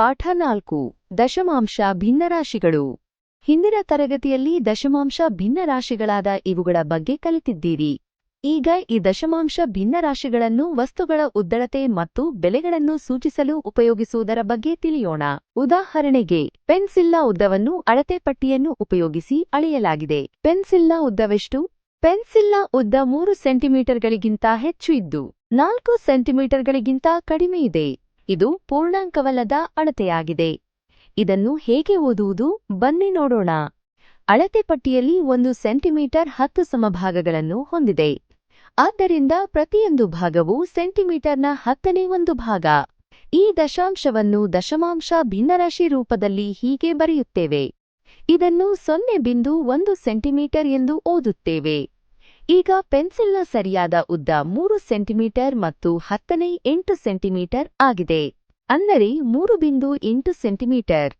ಪಾಠ ನಾಲ್ಕು, ದಶಮಾಂಶ ಭಿನ್ನರಾಶಿಗಳು. ಹಿಂದಿನ ತರಗತಿಯಲ್ಲಿ ದಶಮಾಂಶ ಭಿನ್ನರಾಶಿಗಳಾದ ಇವುಗಳ ಬಗ್ಗೆ ಕಲಿತಿದ್ದೀರಿ. ಈಗ ಈ ದಶಮಾಂಶ ಭಿನ್ನರಾಶಿಗಳನ್ನು ವಸ್ತುಗಳ ಉದ್ದಳತೆ ಮತ್ತು ಬೆಲೆಗಳನ್ನು ಸೂಚಿಸಲು ಉಪಯೋಗಿಸುವುದರ ಬಗ್ಗೆ ತಿಳಿಯೋಣ. ಉದಾಹರಣೆಗೆ, ಪೆನ್ಸಿಲ್ನ ಉದ್ದವನ್ನು ಅಳತೆ ಪಟ್ಟಿಯನ್ನು ಉಪಯೋಗಿಸಿ ಅಳೆಯಲಾಗಿದೆ. ಪೆನ್ಸಿಲ್ನ ಉದ್ದವೆಷ್ಟು? ಪೆನ್ಸಿಲ್ನ ಉದ್ದ ಮೂರು ಸೆಂಟಿಮೀಟರ್ಗಳಿಗಿಂತ ಹೆಚ್ಚು ಇದ್ದು, ನಾಲ್ಕು ಸೆಂಟಿಮೀಟರ್ಗಳಿಗಿಂತ ಕಡಿಮೆ ಇದೆ ಪೂರ್ಣಾಂಕವಲ್ಲದ ಅಳತೆಯಾಗಿದೆ. ಇದನ್ನು ಹೇಗೆ ಓದುವುದು? ಬನ್ನಿ ನೋಡೋಣ. ಅಳತೆ ಪಟ್ಟಿಯಲ್ಲಿ ಒಂದು ಸೆಂಟಿಮೀಟರ್ ಹತ್ತು ಸಮಭಾಗಗಳನ್ನು ಹೊಂದಿದೆ. ಆದ್ದರಿಂದ ಪ್ರತಿಯೊಂದು ಭಾಗವು ಸೆಂಟಿಮೀಟರ್ನ ಹತ್ತನೇ ಒಂದು ಭಾಗ. ಈ ದಶಾಂಶವನ್ನು ದಶಮಾಂಶ ಭಿನ್ನರಾಶಿ ರೂಪದಲ್ಲಿ ಹೀಗೆ ಬರೆಯುತ್ತೇವೆ. ಇದನ್ನು ಸೊನ್ನೆ ಬಿಂದು ಒಂದು ಸೆಂಟಿಮೀಟರ್ ಎಂದು ಓದುತ್ತೇವೆ. ಈಗ ಪೆನ್ಸಿಲ್ನ ಸರಿಯಾದ ಉದ್ದ ಮೂರು ಸೆಂಟಿಮೀಟರ್ ಮತ್ತು ಹತ್ತನೇ ಎಂಟು ಸೆಂಟಿಮೀಟರ್ ಆಗಿದೆ. ಅಂದರೆ ಮೂರು ಬಿಂದು ಎಂಟು ಸೆಂಟಿಮೀಟರ್.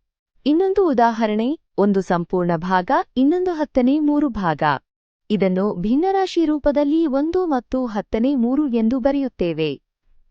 ಇನ್ನೊಂದು ಉದಾಹರಣೆ, ಒಂದು ಸಂಪೂರ್ಣ ಭಾಗ, ಇನ್ನೊಂದು ಹತ್ತನೇ ಮೂರು ಭಾಗ. ಇದನ್ನು ಭಿನ್ನರಾಶಿ ರೂಪದಲ್ಲಿ ಒಂದು ಮತ್ತು ಹತ್ತನೇ ಮೂರು ಎಂದು ಬರೆಯುತ್ತೇವೆ.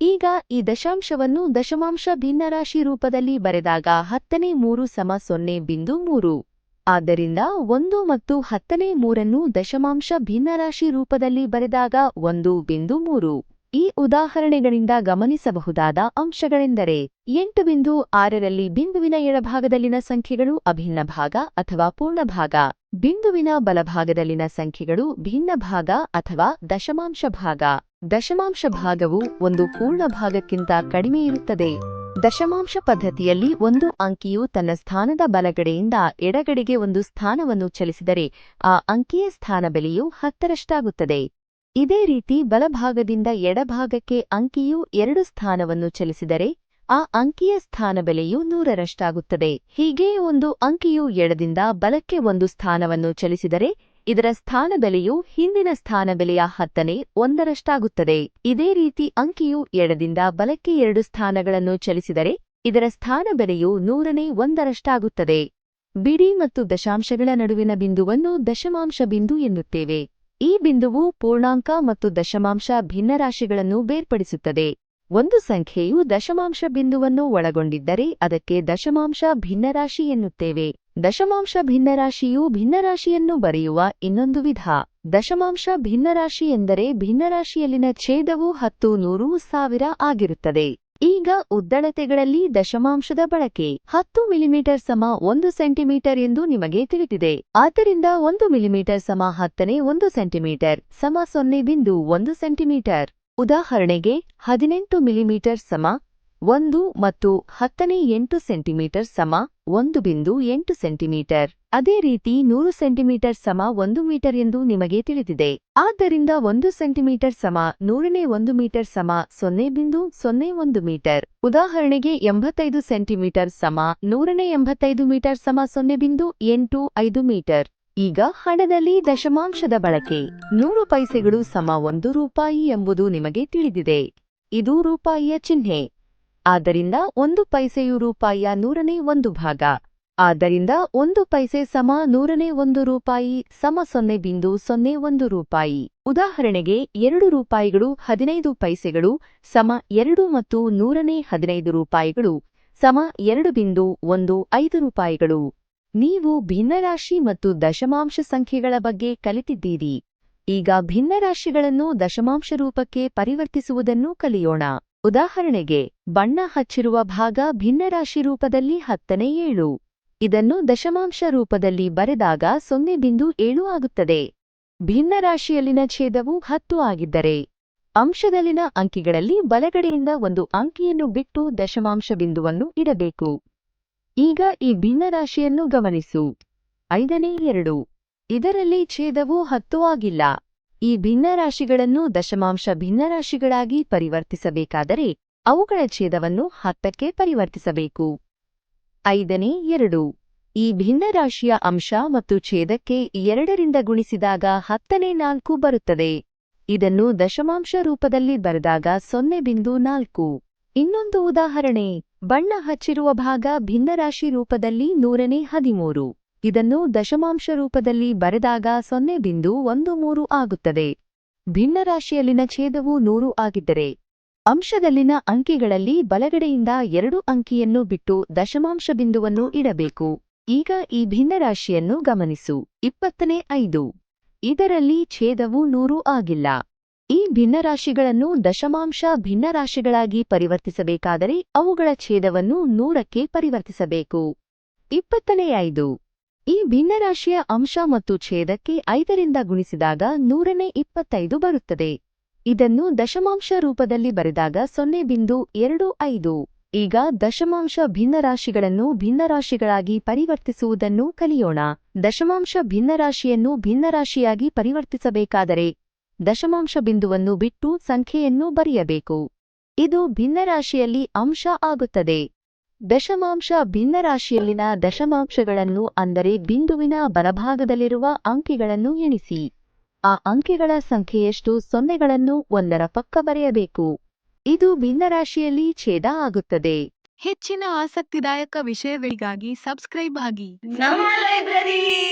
ಈಗ ಈ ದಶಾಂಶವನ್ನು ದಶಮಾಂಶ ಭಿನ್ನರಾಶಿ ರೂಪದಲ್ಲಿ ಬರೆದಾಗ ಹತ್ತನೇ ಮೂರು ಸಮ ಸೊನ್ನೆ ಬಿಂದು ಮೂರು. ಆದ್ದರಿಂದ ಒಂದು ಮತ್ತು ಹತ್ತನೇ ಮೂರನ್ನು ದಶಮಾಂಶ ಭಿನ್ನರಾಶಿ ರೂಪದಲ್ಲಿ ಬರೆದಾಗ ಒಂದು ಬಿಂದು ಮೂರು. ಈ ಉದಾಹರಣೆಗಳಿಂದ ಗಮನಿಸಬಹುದಾದ ಅಂಶಗಳೆಂದರೆ ಎಂಟು ಬಿಂದು ಆರರಲ್ಲಿ ಬಿಂದುವಿನ ಎಡಭಾಗದಲ್ಲಿನ ಸಂಖ್ಯೆಗಳು ಅಭಿನ್ನ ಭಾಗ ಅಥವಾ ಪೂರ್ಣ ಭಾಗ, ಬಿಂದುವಿನ ಬಲಭಾಗದಲ್ಲಿನ ಸಂಖ್ಯೆಗಳು ಭಿನ್ನ ಭಾಗ ಅಥವಾ ದಶಮಾಂಶ ಭಾಗ. ದಶಮಾಂಶ ಭಾಗವು ಒಂದು ಪೂರ್ಣ ಭಾಗಕ್ಕಿಂತ ಕಡಿಮೆ ಇರುತ್ತದೆ. ದಶಮಾಂಶ ಪದ್ಧತಿಯಲ್ಲಿ ಒಂದು ಅಂಕಿಯು ತನ್ನ ಸ್ಥಾನದ ಬಲಗಡೆಯಿಂದ ಎಡಗಡೆಗೆ ಒಂದು ಸ್ಥಾನವನ್ನು ಚಲಿಸಿದರೆ, ಆ ಅಂಕಿಯ ಸ್ಥಾನ ಬೆಲೆಯು ಹತ್ತರಷ್ಟಾಗುತ್ತದೆ. ಇದೇ ರೀತಿ ಬಲಭಾಗದಿಂದ ಎಡಭಾಗಕ್ಕೆ ಅಂಕಿಯು ಎರಡು ಸ್ಥಾನವನ್ನು ಚಲಿಸಿದರೆ, ಆ ಅಂಕಿಯ ಸ್ಥಾನ ಬೆಲೆಯು ನೂರರಷ್ಟಾಗುತ್ತದೆ. ಹೀಗೆ ಒಂದು ಅಂಕಿಯು ಎಡದಿಂದ ಬಲಕ್ಕೆ ಒಂದು ಸ್ಥಾನವನ್ನು ಚಲಿಸಿದರೆ ಇದರ ಸ್ಥಾನ ಬೆಲೆಯು ಹಿಂದಿನ ಸ್ಥಾನ ಬೆಲೆಯ ಹತ್ತನೇ ಒಂದರಷ್ಟಾಗುತ್ತದೆ. ಇದೇ ರೀತಿ ಅಂಕಿಯು ಎಡದಿಂದ ಬಲಕ್ಕೆ ಎರಡು ಸ್ಥಾನಗಳನ್ನು ಚಲಿಸಿದರೆ ಇದರ ಸ್ಥಾನ ಬೆಲೆಯು ನೂರನೇ ಒಂದರಷ್ಟಾಗುತ್ತದೆ. ಬಿಡಿ ಮತ್ತು ದಶಾಂಶಗಳ ನಡುವಿನ ಬಿಂದುವನ್ನು ದಶಮಾಂಶ ಬಿಂದು ಎನ್ನುತ್ತೇವೆ. ಈ ಬಿಂದುವು ಪೂರ್ಣಾಂಕ ಮತ್ತು ದಶಮಾಂಶ ಭಿನ್ನರಾಶಿಗಳನ್ನು ಬೇರ್ಪಡಿಸುತ್ತದೆ. ಒಂದು ಸಂಖ್ಯೆಯು ದಶಮಾಂಶ ಬಿಂದುವನ್ನು ಒಳಗೊಂಡಿದ್ದರೆ ಅದಕ್ಕೆ ದಶಮಾಂಶ ಭಿನ್ನರಾಶಿ ಎನ್ನುತ್ತೇವೆ. ದಶಮಾಂಶ ಭಿನ್ನರಾಶಿಯು ಭಿನ್ನರಾಶಿಯನ್ನು ಬರೆಯುವ ಇನ್ನೊಂದು ವಿಧ. ದಶಮಾಂಶ ಭಿನ್ನರಾಶಿ ಎಂದರೆ ಭಿನ್ನರಾಶಿಯಲ್ಲಿನ ಛೇದವು ಹತ್ತು, ನೂರು, ಸಾವಿರ ಆಗಿರುತ್ತದೆ. ಈಗ ಉದ್ದಳತೆಗಳಲ್ಲಿ ದಶಮಾಂಶದ ಬಳಕೆ. ಹತ್ತು ಮಿಲಿಮೀಟರ್ ಸಮ ಒಂದು ಸೆಂಟಿಮೀಟರ್ ಎಂದು ನಿಮಗೆ ತಿಳಿದಿದೆ. ಆದ್ದರಿಂದ ಒಂದು ಮಿಲಿಮೀಟರ್ ಸಮ ಹತ್ತನೇ ಒಂದು ಸೆಂಟಿಮೀಟರ್, ಸಮ ಸೊನ್ನೆ ಬಿಂದು ಒಂದು ಸೆಂಟಿಮೀಟರ್. ಉದಾಹರಣೆಗೆ ಹದಿನೆಂಟು ಮಿಲಿಮೀಟರ್ ಸಮ, ಒಂದು ಮತ್ತು ಹತ್ತನೇ ಎಂಟು ಸೆಂಟಿಮೀಟರ್ ಸಮ, ಒಂದು ಬಿಂದು ಎಂಟು ಸೆಂಟಿಮೀಟರ್. ಅದೇ ರೀತಿ ನೂರು ಸೆಂಟಿಮೀಟರ್ ಸಮ ಒಂದು ಮೀಟರ್ ಎಂದು ನಿಮಗೆ ತಿಳಿದಿದೆ. ಆದ್ದರಿಂದ ಒಂದು ಸೆಂಟಿಮೀಟರ್ ಸಮ ನೂರನೇ ಒಂದು ಮೀಟರ್ ಸಮ ಸೊನ್ನೆ ಬಿಂದು ಸೊನ್ನೆ ಒಂದು ಮೀಟರ್. ಉದಾಹರಣೆಗೆ ಎಂಬತ್ತೈದು ಸೆಂಟಿಮೀಟರ್ ಸಮ ನೂರನೇ ಎಂಬತ್ತೈದು ಮೀಟರ್ ಸಮ ಸೊನ್ನೆ ಬಿಂದು ಎಂಟು ಐದು ಮೀಟರ್. ಈಗ ಹಣದಲ್ಲಿ ದಶಮಾಂಶದ ಬಳಕೆ. ನೂರು ಪೈಸೆಗಳು ಸಮ ಒಂದು ರೂಪಾಯಿ ಎಂಬುದು ನಿಮಗೆ ತಿಳಿದಿದೆ. ಇದು ರೂಪಾಯಿಯ ಚಿಹ್ನೆ. ಆದ್ದರಿಂದ ಒಂದು ಪೈಸೆಯು ರೂಪಾಯಿಯ ನೂರನೇ ಒಂದು ಭಾಗ. ಆದ್ದರಿಂದ ಒಂದು ಪೈಸೆ ಸಮ ನೂರನೇ ಒಂದು ರೂಪಾಯಿ, ಸಮ ಸೊನ್ನೆ ಬಿಂದು ಸೊನ್ನೆ ಒಂದು ರೂಪಾಯಿ. ಉದಾಹರಣೆಗೆ, ಎರಡು ರೂಪಾಯಿಗಳು ಹದಿನೈದು ಪೈಸೆಗಳು, ಸಮ ಎರಡು ಮತ್ತು ನೂರನೇ ಹದಿನೈದು ರೂಪಾಯಿಗಳು, ಸಮ ಎರಡು ಬಿಂದು ಒಂದು ಐದು ರೂಪಾಯಿಗಳು. ನೀವು ಭಿನ್ನರಾಶಿ ಮತ್ತು ದಶಮಾಂಶ ಸಂಖ್ಯೆಗಳ ಬಗ್ಗೆ ಕಲಿತಿದ್ದೀರಿ. ಈಗ ಭಿನ್ನರಾಶಿಗಳನ್ನು ದಶಮಾಂಶ ರೂಪಕ್ಕೆ ಪರಿವರ್ತಿಸುವುದನ್ನು ಕಲಿಯೋಣ. ಉದಾಹರಣೆಗೆ, ಬಣ್ಣ ಹಚ್ಚಿರುವ ಭಾಗ ಭಿನ್ನರಾಶಿ ರೂಪದಲ್ಲಿ ಹತ್ತನೇ ಏಳು. ಇದನ್ನು ದಶಮಾಂಶ ರೂಪದಲ್ಲಿ ಬರೆದಾಗ ಸೊನ್ನೆ ಬಿಂದು ಏಳು ಆಗುತ್ತದೆ. ಭಿನ್ನರಾಶಿಯಲ್ಲಿನ ಛೇದವು ಹತ್ತು ಆಗಿದ್ದರೆ, ಅಂಶದಲ್ಲಿನ ಅಂಕಿಗಳಲ್ಲಿ ಬಲಗಡೆಯಿಂದ ಒಂದು ಅಂಕಿಯನ್ನು ಬಿಟ್ಟು ದಶಮಾಂಶ ಬಿಂದುವನ್ನು ಇಡಬೇಕು. ಈಗ ಈ ಭಿನ್ನರಾಶಿಯನ್ನು ಗಮನಿಸು. ಐದನೇ ಎರಡು. ಇದರಲ್ಲಿ ಛೇದವು ಹತ್ತು ಆಗಿಲ್ಲ. ಈ ಭಿನ್ನರಾಶಿಗಳನ್ನು ದಶಮಾಂಶ ಭಿನ್ನರಾಶಿಗಳಾಗಿ ಪರಿವರ್ತಿಸಬೇಕಾದರೆ ಅವುಗಳ ಛೇದವನ್ನು ಹತ್ತಕ್ಕೆ ಪರಿವರ್ತಿಸಬೇಕು. ಐದನೇ ಎರಡು. ಈ ಭಿನ್ನರಾಶಿಯ ಅಂಶ ಮತ್ತು ಛೇದಕ್ಕೆ ಎರಡರಿಂದ ಗುಣಿಸಿದಾಗ ಹತ್ತನೇ ನಾಲ್ಕು ಬರುತ್ತದೆ. ಇದನ್ನು ದಶಮಾಂಶ ರೂಪದಲ್ಲಿ ಬರೆದಾಗ ಸೊನ್ನೆ ಬಿಂದು ನಾಲ್ಕು. ಇನ್ನೊಂದು ಉದಾಹರಣೆ. ಬಣ್ಣ ಹಚ್ಚಿರುವ ಭಾಗ ಭಿನ್ನರಾಶಿ ರೂಪದಲ್ಲಿ ನೂರನೇ ಹದಿಮೂರು. ಇದನ್ನು ದಶಮಾಂಶ ರೂಪದಲ್ಲಿ ಬರೆದಾಗ ಸೊನ್ನೆ ಬಿಂದು ಒಂದು ಮೂರು ಆಗುತ್ತದೆ. ಭಿನ್ನರಾಶಿಯಲ್ಲಿನ ಛೇದವು ನೂರು ಆಗಿದ್ದರೆ, ಅಂಶದಲ್ಲಿನ ಅಂಕಿಗಳಲ್ಲಿ ಬಲಗಡೆಯಿಂದ ಎರಡು ಅಂಕಿಯನ್ನು ಬಿಟ್ಟು ದಶಮಾಂಶ ಬಿಂದುವನ್ನು ಇಡಬೇಕು. ಈಗ ಈ ಭಿನ್ನರಾಶಿಯನ್ನು ಗಮನಿಸು. ಇಪ್ಪತ್ತನೇ ಐದು. ಇದರಲ್ಲಿ ಛೇದವು ನೂರು ಆಗಿಲ್ಲ. ಈ ಭಿನ್ನರಾಶಿಗಳನ್ನು ದಶಮಾಂಶ ಭಿನ್ನರಾಶಿಗಳಾಗಿ ಪರಿವರ್ತಿಸಬೇಕಾದರೆ ಅವುಗಳ ಛೇದವನ್ನು ನೂರಕ್ಕೆ ಪರಿವರ್ತಿಸಬೇಕು. ಇಪ್ಪತ್ತನೇ ಐದು. ಈ ಭಿನ್ನರಾಶಿಯ ಅಂಶ ಮತ್ತು ಛೇದಕ್ಕೆ ಐದರಿಂದ ಗುಣಿಸಿದಾಗ ನೂರನೇ ಇಪ್ಪತ್ತೈದು ಬರುತ್ತದೆ. ಇದನ್ನು ದಶಮಾಂಶ ರೂಪದಲ್ಲಿ ಬರೆದಾಗ ಸೊನ್ನೆ ಬಿಂದು ಎರಡು ಐದು. ಈಗ ದಶಮಾಂಶ ಭಿನ್ನರಾಶಿಗಳನ್ನು ಭಿನ್ನರಾಶಿಗಳಾಗಿ ಪರಿವರ್ತಿಸುವುದನ್ನು ಕಲಿಯೋಣ. ದಶಮಾಂಶ ಭಿನ್ನರಾಶಿಯನ್ನು ಭಿನ್ನರಾಶಿಯಾಗಿ ಪರಿವರ್ತಿಸಬೇಕಾದರೆ ದಶಮಾಂಶ ಬಿಂದುವನ್ನು ಬಿಟ್ಟು ಸಂಖ್ಯೆಯನ್ನು ಬರೆಯಬೇಕು. ಇದು ಭಿನ್ನರಾಶಿಯಲ್ಲಿ ಅಂಶ ಆಗುತ್ತದೆ. ದಶಮಾಂಶ ಭಿನ್ನರಾಶಿಯಲ್ಲಿನ ದಶಮಾಂಶಗಳನ್ನು ಅಂದರೆ ಬಿಂದುವಿನ ಬಲಭಾಗದಲ್ಲಿರುವ ಅಂಕಿಗಳನ್ನು ಎಣಿಸಿ. ಆ ಅಂಕಿಗಳ ಸಂಖ್ಯೆಯಷ್ಟು ಸೊನ್ನೆಗಳನ್ನು ಒಂದರ ಪಕ್ಕ ಬರೆಯಬೇಕು. ಇದು ಭಿನ್ನರಾಶಿಯಲ್ಲಿ ಛೇದ ಆಗುತ್ತದೆ. ಹೆಚ್ಚಿನ ಆಸಕ್ತಿದಾಯಕ ವಿಷಯಗಳಿಗಾಗಿ ಸಬ್ಸ್ಕ್ರೈಬ್ ಆಗಿ. ನಮ್ಮ ಲೈಬ್ರರಿ!